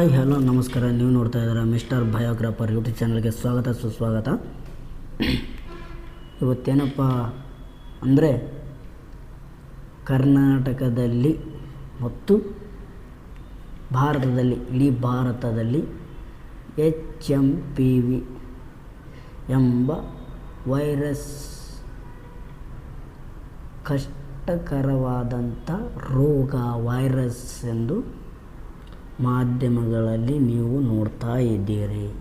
Hi, hello, ನಮಸ್ಕಾರ. ನೀವು ನೋಡ್ತಾ ಇದ್ದೀರಾ ಮಿಸ್ಟರ್ ಬಯೋಗ್ರಾಫರ್ ಯೂಟ್ಯೂಬ್ ಚಾನಲ್ಗೆ ಸ್ವಾಗತ, ಸುಸ್ವಾಗತ. ಇವತ್ತೇನಪ್ಪ ಅಂದರೆ ಕರ್ನಾಟಕದಲ್ಲಿ ಮತ್ತು ಭಾರತದಲ್ಲಿ, ಇಡೀ ಭಾರತದಲ್ಲಿ ಎಚ್ ಎಂ ಪಿ ವಿ ಎಂಬ ವೈರಸ್ ಕಷ್ಟಕರವಾದಂಥ ರೋಗ, ವೈರಸ್ ಎಂದು ಮಾಧ್ಯಮಗಳಲ್ಲಿ ನೀವು ನೋಡ್ತಾ ಇದ್ದೀರಿ.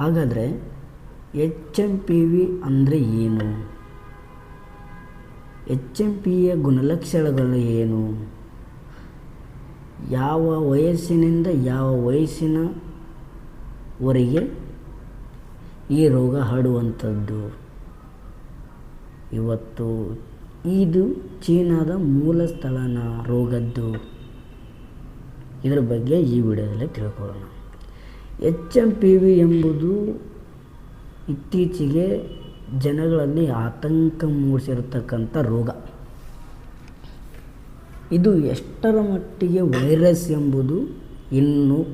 ಹಾಗಾದರೆ ಎಚ್ ಎಂ ಪಿ ವಿ ಅಂದರೆ ಏನು? ಎಚ್ ಎಂ ಪಿಯ ಗುಣಲಕ್ಷಣಗಳು ಏನು? ಯಾವ ವಯಸ್ಸಿನಿಂದ ಯಾವ ವಯಸ್ಸಿನವರೆಗೆ ಈ ರೋಗ ಹರಡುವಂಥದ್ದು? ಇವತ್ತು ಇದು ಚೀನಾದ ಮೂಲ ಸ್ಥಳನ ರೋಗದ್ದು. ಇದರ ಬಗ್ಗೆ ಈ ವಿಡಿಯೋದಲ್ಲಿ ತಿಳ್ಕೊಳ್ಳೋಣ. ಎಚ್ ಎಂ ಪಿ ವಿ ಎಂಬುದು ಇತ್ತೀಚೆಗೆ ಜನಗಳಲ್ಲಿ ಆತಂಕ ಮೂಡಿಸಿರತಕ್ಕಂಥ ರೋಗ. ಇದು ಎಷ್ಟರ ಮಟ್ಟಿಗೆ ವೈರಸ್ ಎಂಬುದು ಇನ್ನೂ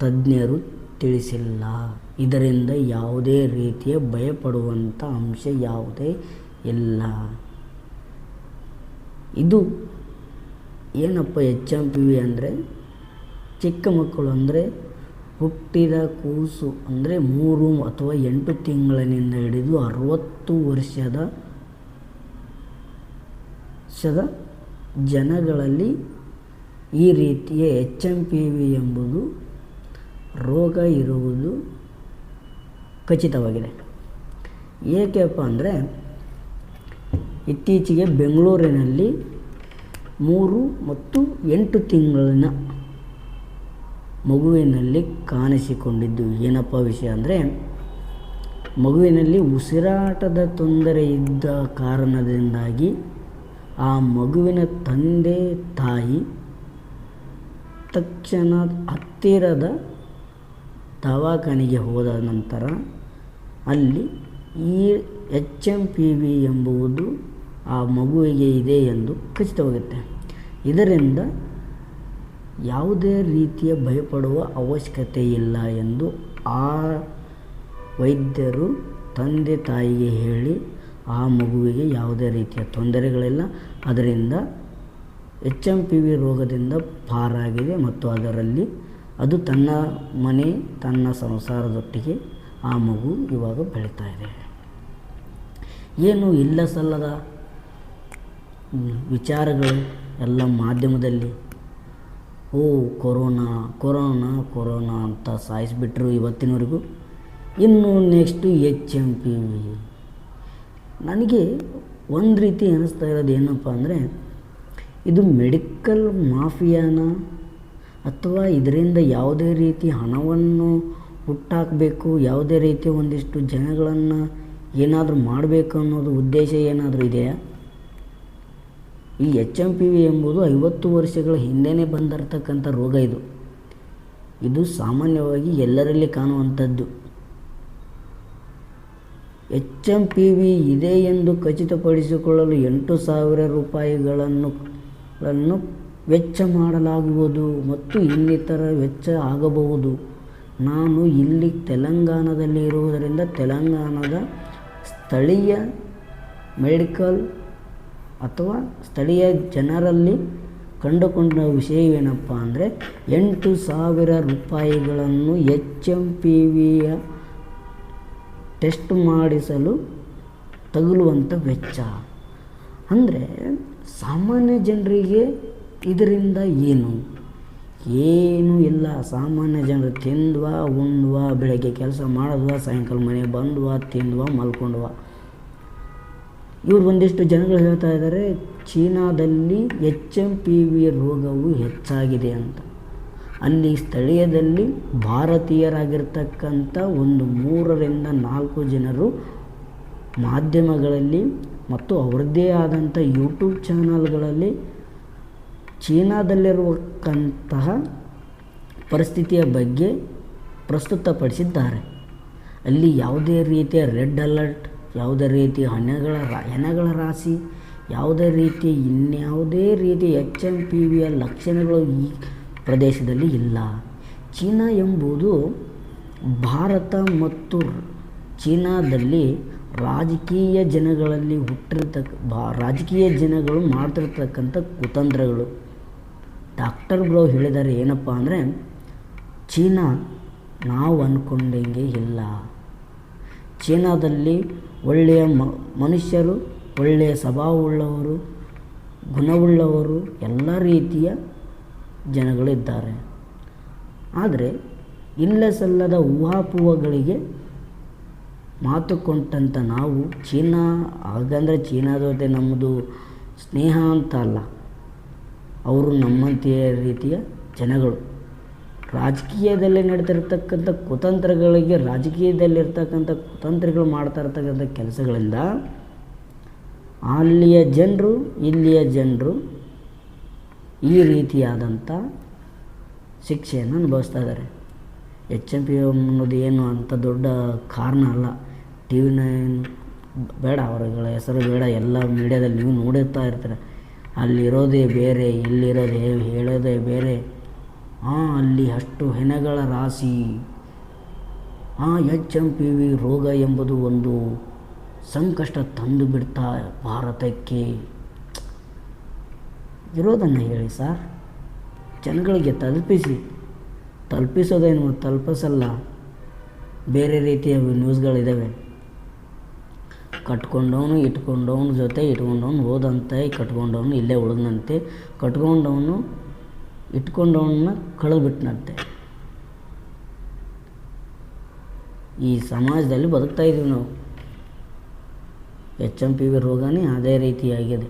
ತಜ್ಞರು ತಿಳಿಸಿಲ್ಲ. ಇದರಿಂದ ಯಾವುದೇ ರೀತಿಯ ಭಯಪಡುವಂಥ ಅಂಶ ಯಾವುದೇ ಇಲ್ಲ. ಇದು ಏನಪ್ಪ ಎಚ್ ಎಂ ಪಿ ವಿ ಅಂದರೆ? ಚಿಕ್ಕ ಮಕ್ಕಳು ಅಂದರೆ ಹುಟ್ಟಿದ ಕೂಸು ಅಂದರೆ ಮೂರು ಅಥವಾ ಎಂಟು ತಿಂಗಳಿನಿಂದ ಹಿಡಿದು ಅರವತ್ತು ವರ್ಷದ ವರ್ಷದ ಜನಗಳಲ್ಲಿ ಈ ರೀತಿಯ ಎಚ್ ಎಂ ಪಿ ವಿ ಎಂಬುದು ರೋಗ ಇರುವುದು ಖಚಿತವಾಗಿದೆ. ಏಕೆಪ್ಪ ಅಂದರೆ ಇತ್ತೀಚೆಗೆ ಬೆಂಗಳೂರಿನಲ್ಲಿ ಮೂರು ಮತ್ತು ಎಂಟು ತಿಂಗಳಿನ ಮಗುವಿನಲ್ಲಿ ಕಾಣಿಸಿಕೊಂಡಿದ್ದು. ಏನಪ್ಪ ವಿಷಯ ಅಂದರೆ, ಮಗುವಿನಲ್ಲಿ ಉಸಿರಾಟದ ತೊಂದರೆ ಇದ್ದ ಕಾರಣದಿಂದಾಗಿ ಆ ಮಗುವಿನ ತಂದೆ ತಾಯಿ ತಕ್ಷಣ ಹತ್ತಿರದ ದವಾಖಾನೆಗೆ ಹೋದ ನಂತರ ಅಲ್ಲಿ ಈ ಎಚ್ ಎಂ ಪಿ ವಿ ಎಂಬುದು ಆ ಮಗುವಿಗೆ ಇದೆ ಎಂದು ಖಚಿತವಾಗುತ್ತೆ. ಇದರಿಂದ ಯಾವುದೇ ರೀತಿಯ ಭಯಪಡುವ ಅವಶ್ಯಕತೆ ಇಲ್ಲ ಎಂದು ಆ ವೈದ್ಯರು ತಂದೆ ತಾಯಿಗೆ ಹೇಳಿ ಆ ಮಗುವಿಗೆ ಯಾವುದೇ ರೀತಿಯ ತೊಂದರೆಗಳಿಲ್ಲ. ಅದರಿಂದ ಎಚ್ ಎಂ ಪಿ ವಿ ರೋಗದಿಂದ ಪಾರಾಗಿದೆ ಮತ್ತು ಅದರಲ್ಲಿ ಅದು ತನ್ನ ಮನೆ, ತನ್ನ ಸಂಸಾರದೊಟ್ಟಿಗೆ ಆ ಮಗು ಇವಾಗ ಬೆಳೀತಾ ಇದೆ. ಏನು ಇಲ್ಲ ಸಲ್ಲದ ವಿಚಾರಗಳು ಎಲ್ಲ ಮಾಧ್ಯಮದಲ್ಲಿ, ಓ, ಕೊರೋನಾ ಕೊರೋನಾ ಕೊರೋನಾ ಅಂತ ಸಾಯಿಸಿಬಿಟ್ರು ಇವತ್ತಿನವರೆಗೂ. ಇನ್ನು next H M P V. ನನಗೆ ಒಂದು ರೀತಿ ಅನ್ನಿಸ್ತಾ ಇರೋದು ಏನಪ್ಪ ಅಂದರೆ, ಇದು ಮೆಡಿಕಲ್ ಮಾಫಿಯಾನ ಅಥವಾ ಇದರಿಂದ ಯಾವುದೇ ರೀತಿ ಹಣವನ್ನು ಹುಟ್ಟಾಕಬೇಕು, ಯಾವುದೇ ರೀತಿ ಒಂದಿಷ್ಟು ಜನಗಳನ್ನು ಏನಾದರೂ ಮಾಡಬೇಕು ಅನ್ನೋದು ಉದ್ದೇಶ ಏನಾದರೂ ಇದೆಯಾ? ಈ ಎಚ್ ಎಂ ಪಿ ವಿ ಎಂಬುದು ಐವತ್ತು ವರ್ಷಗಳ ಹಿಂದೆಯೇ ಬಂದಿರತಕ್ಕಂಥ ರೋಗ ಇದು. ಇದು ಸಾಮಾನ್ಯವಾಗಿ ಎಲ್ಲರಲ್ಲಿ ಕಾಣುವಂಥದ್ದು. ಎಚ್ ಎಂ ಪಿ ವಿ ಇದೆ ಎಂದು ಖಚಿತಪಡಿಸಿಕೊಳ್ಳಲು ಎಂಟು ಸಾವಿರ ರೂಪಾಯಿಗಳನ್ನು ಗಳನ್ನು ವೆಚ್ಚ ಮಾಡಲಾಗುವುದು ಮತ್ತು ಇನ್ನಿತರ ವೆಚ್ಚ ಆಗಬಹುದು. ನಾನು ಇಲ್ಲಿ ತೆಲಂಗಾಣದಲ್ಲಿ ಇರುವುದರಿಂದ ತೆಲಂಗಾಣದ ಸ್ಥಳೀಯ ಮೆಡಿಕಲ್ ಅಥವಾ ಸ್ಥಳೀಯ ಜನರಲ್ಲಿ ಕಂಡುಕೊಂಡ ವಿಷಯವೇನಪ್ಪ ಅಂದರೆ ಎಂಟು ಸಾವಿರ ರೂಪಾಯಿಗಳನ್ನು ಎಚ್ ಎಂ ಪಿ ವಿಯ ಟೆಸ್ಟ್ ಮಾಡಿಸಲು ತಗುಲುವಂಥ ವೆಚ್ಚ. ಅಂದರೆ ಸಾಮಾನ್ಯ ಜನರಿಗೆ ಇದರಿಂದ ಏನು? ಏನೂ ಇಲ್ಲ. ಸಾಮಾನ್ಯ ಜನರು ತಿಂದ್ವಾ ಉಂಡ್ವಾ ಬೆಳಗ್ಗೆ ಕೆಲಸ ಮಾಡಿದ್ವಾ, ಸಾಯಂಕಾಲ ಮನೆಗೆ ಬಂದ್ವಾ, ತಿಂದ್ವಾ, ಮಲ್ಕೊಂಡ್ವಾ. ಇವ್ರು ಒಂದಿಷ್ಟು ಜನಗಳು ಹೇಳ್ತಾ ಇದ್ದಾರೆ, ಚೀನಾದಲ್ಲಿ ಎಚ್ ಎಂ ಪಿ ವಿ ರೋಗವು ಹೆಚ್ಚಾಗಿದೆ ಅಂತ. ಅಲ್ಲಿ ಸ್ಥಳೀಯದಲ್ಲಿ ಭಾರತೀಯರಾಗಿರ್ತಕ್ಕಂಥ ಒಂದು ಮೂರರಿಂದ ನಾಲ್ಕು ಜನರು ಮಾಧ್ಯಮಗಳಲ್ಲಿ ಮತ್ತು ಅವರದ್ದೇ ಆದಂಥ ಯೂಟ್ಯೂಬ್ ಚಾನಲ್ಗಳಲ್ಲಿ ಚೀನಾದಲ್ಲಿರುವಕ್ಕಂತಹ ಪರಿಸ್ಥಿತಿಯ ಬಗ್ಗೆ ಪ್ರಸ್ತುತಪಡಿಸಿದ್ದಾರೆ. ಅಲ್ಲಿ ಯಾವುದೇ ರೀತಿಯ ರೆಡ್ ಅಲರ್ಟ್ ಯಾವುದೇ ರೀತಿ ಹಣಗಳ ಹೆಣಗಳ ರಾಶಿ, ಯಾವುದೇ ರೀತಿ ಇನ್ಯಾವುದೇ ರೀತಿ ಎಚ್ ಎನ್ ಪಿ ವಿಯ ಲಕ್ಷಣಗಳು ಈ ಪ್ರದೇಶದಲ್ಲಿ ಇಲ್ಲ. ಚೀನಾ ಎಂಬುದು ಭಾರತ ಮತ್ತು ಚೀನಾದಲ್ಲಿ ರಾಜಕೀಯ ಜನಗಳಲ್ಲಿ ಹುಟ್ಟಿರ್ತಕ್ಕ ಬಾ, ರಾಜಕೀಯ ಜನಗಳು ಮಾಡ್ತಿರ್ತಕ್ಕಂಥ ಕುತಂತ್ರಗಳು. ಡಾಕ್ಟರ್ ಬ್ರೋ ಹೇಳಿದ್ದಾರೆ ಏನಪ್ಪ ಅಂದರೆ, ಚೀನಾ ನಾವು ಅಂದ್ಕೊಂಡಂಗೆ ಇಲ್ಲ. ಚೀನಾದಲ್ಲಿ ಒಳ್ಳೆಯ ಮನುಷ್ಯರು, ಒಳ್ಳೆಯ ಸ್ವಭಾವವುಳ್ಳವರು, ಗುಣವುಳ್ಳವರು, ಎಲ್ಲ ರೀತಿಯ ಜನಗಳಿದ್ದಾರೆ. ಆದರೆ ಇಲ್ಲ ಸಲ್ಲದ ಊಹಾಪೂಹಗಳಿಗೆ ಮಾತು ಕೊಟ್ಟಂಥ ನಾವು ಚೀನಾ, ಹಾಗಂದರೆ ಚೀನಾದ ಜೊತೆ ನಮ್ಮದು ಸ್ನೇಹ ಅಂತ ಅಲ್ಲ. ಅವರು ನಮ್ಮಂತೆಯ ರೀತಿಯ ಜನಗಳು. ರಾಜಕೀಯದಲ್ಲಿ ನಡೀತಿರ್ತಕ್ಕಂಥ ಕುತಂತ್ರಗಳಿಗೆ, ರಾಜಕೀಯದಲ್ಲಿರ್ತಕ್ಕಂಥ ಕುತಂತ್ರಗಳು ಮಾಡ್ತಾ ಇರ್ತಕ್ಕಂಥ ಕೆಲಸಗಳಿಂದ ಅಲ್ಲಿಯ ಜನರು, ಇಲ್ಲಿಯ ಜನರು ಈ ರೀತಿಯಾದಂಥ ಶಿಕ್ಷೆಯನ್ನು ಅನುಭವಿಸ್ತಾ ಇದ್ದಾರೆ. ಎಚ್ ಎಂ ಪಿ ಅನ್ನೋದು ಏನು ಅಂಥ ದೊಡ್ಡ ಕಾರಣ ಅಲ್ಲ. ಟಿ ವಿ ನೈನ್ ಬೇಡ, ಅವರುಗಳ ಹೆಸರು ಬೇಡ, ಎಲ್ಲ ಮೀಡಿಯಾದಲ್ಲಿ ನೀವು ನೋಡಿರ್ತಾ ಇರ್ತಾರೆ. ಅಲ್ಲಿರೋದೇ ಬೇರೆ, ಇಲ್ಲಿರೋದೇ ಹೇಳೋದೇ ಬೇರೆ. ಹಾಂ ಅಲ್ಲಿ ಅಷ್ಟು ಹೆಣಗಳ ರಾಶಿ. ಆ, ಎಚ್ ಎಂ ಪಿ ವಿ ರೋಗ ಎಂಬುದು ಒಂದು ಸಂಕಷ್ಟ ತಂದು ಬಿಡ್ತಾ ಭಾರತಕ್ಕೆ. ಇರೋದನ್ನು ಹೇಳಿ ಸರ್. ಜನಗಳಿಗೆ ತಲುಪಿಸಿ. ತಲುಪಿಸೋದೇನು ತಲುಪಿಸಲ್ಲ. ಬೇರೆ ರೀತಿಯ ನ್ಯೂಸ್ಗಳಿದ್ದಾವೆ ಕಟ್ಕೊಂಡವನು ಇಟ್ಕೊಂಡವನ ಜೊತೆ ಇಟ್ಕೊಂಡವನು ಹೋದಂತೆ, ಕಟ್ಕೊಂಡವನು ಇಲ್ಲೇ ಉಳಿದಂತೆ, ಕಟ್ಕೊಂಡವನು ಇಟ್ಕೊಂಡವನ್ನ ಕಳೆದುಬಿಟ್ನಂತೆ. ಈ ಸಮಾಜದಲ್ಲಿ ಬದುಕ್ತಾ ಇದ್ದೀವಿ ನಾವು. ಎಚ್ ಎಂ ಪಿ ವಿ ರೋಗನೇ ಅದೇ ರೀತಿಯಾಗಿದೆ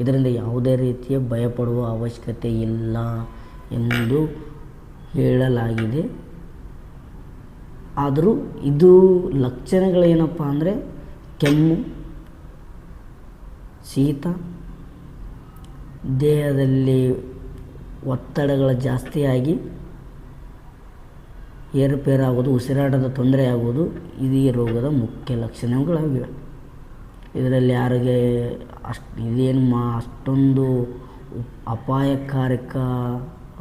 ಇದರಿಂದ ಯಾವುದೇ ರೀತಿಯ ಭಯಪಡುವ ಅವಶ್ಯಕತೆ ಇಲ್ಲ ಎಂದು ಹೇಳಲಾಗಿದೆ. ಆದರೂ ಇದು ಲಕ್ಷಣಗಳೇನಪ್ಪ ಅಂದರೆ ಕೆಮ್ಮು, ಶೀತ, ದೇಹದಲ್ಲಿ ಒತ್ತಡಗಳು ಜಾಸ್ತಿಯಾಗಿ ಏರುಪೇರಾಗೋದು ಉಸಿರಾಟದ ತೊಂದರೆ ಆಗುವುದು ಇದು ಈ ರೋಗದ ಮುಖ್ಯ ಲಕ್ಷಣಗಳಾಗಿವೆ. ಇದರಲ್ಲಿ ಯಾರಿಗೆ ಅಷ್ಟು, ಇದೇನು ಮಾ, ಅಷ್ಟೊಂದು ಅಪಾಯಕಾರಕ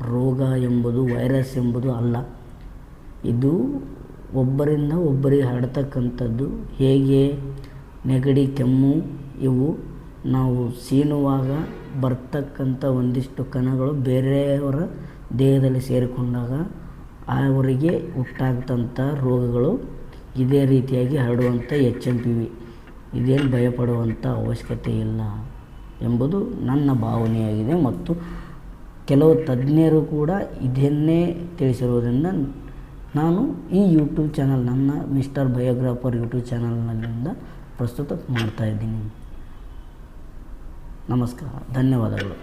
ರೋಗ ಎಂಬುದು, ವೈರಸ್ ಎಂಬುದು ಅಲ್ಲ. ಇದು ಒಬ್ಬರಿಂದ ಒಬ್ಬರಿಗೆ ಹರಡ್ತಕ್ಕಂಥದ್ದು ಹೇಗೆ, ನೆಗಡಿ, ಕೆಮ್ಮು, ಇವು ನಾವು ಸೀನುವಾಗ ಬರ್ತಕ್ಕಂಥ ಒಂದಿಷ್ಟು ಕಣಗಳು ಬೇರೆಯವರ ದೇಹದಲ್ಲಿ ಸೇರಿಕೊಂಡಾಗ ಅವರಿಗೆ ಹುಟ್ಟಾಗ್ತಂಥ ರೋಗಗಳು ಇದೇ ರೀತಿಯಾಗಿ ಹರಡುವಂಥ ಎಚ್ ಎಂ ಪಿ ವಿ. ಇದೇನು ಭಯಪಡುವಂಥ ಅವಶ್ಯಕತೆ ಇಲ್ಲ ಎಂಬುದು ನನ್ನ ಭಾವನೆಯಾಗಿದೆ ಮತ್ತು ಕೆಲವು ತಜ್ಞರು ಕೂಡ ಇದನ್ನೇ ತಿಳಿಸಿರುವುದರಿಂದ ನಾನು ಈ ಯೂಟ್ಯೂಬ್ ಚಾನಲ್ ನನ್ನ ಮಿಸ್ಟರ್ ಬಯೋಗ್ರಾಫರ್ ಯೂಟ್ಯೂಬ್ ಚಾನಲ್ನಿಂದ ಪ್ರಸ್ತುತ ಮಾಡ್ತಾಯಿದ್ದೀನಿ ನಮಸ್ಕಾರ ಧನ್ಯವಾದಗಳು.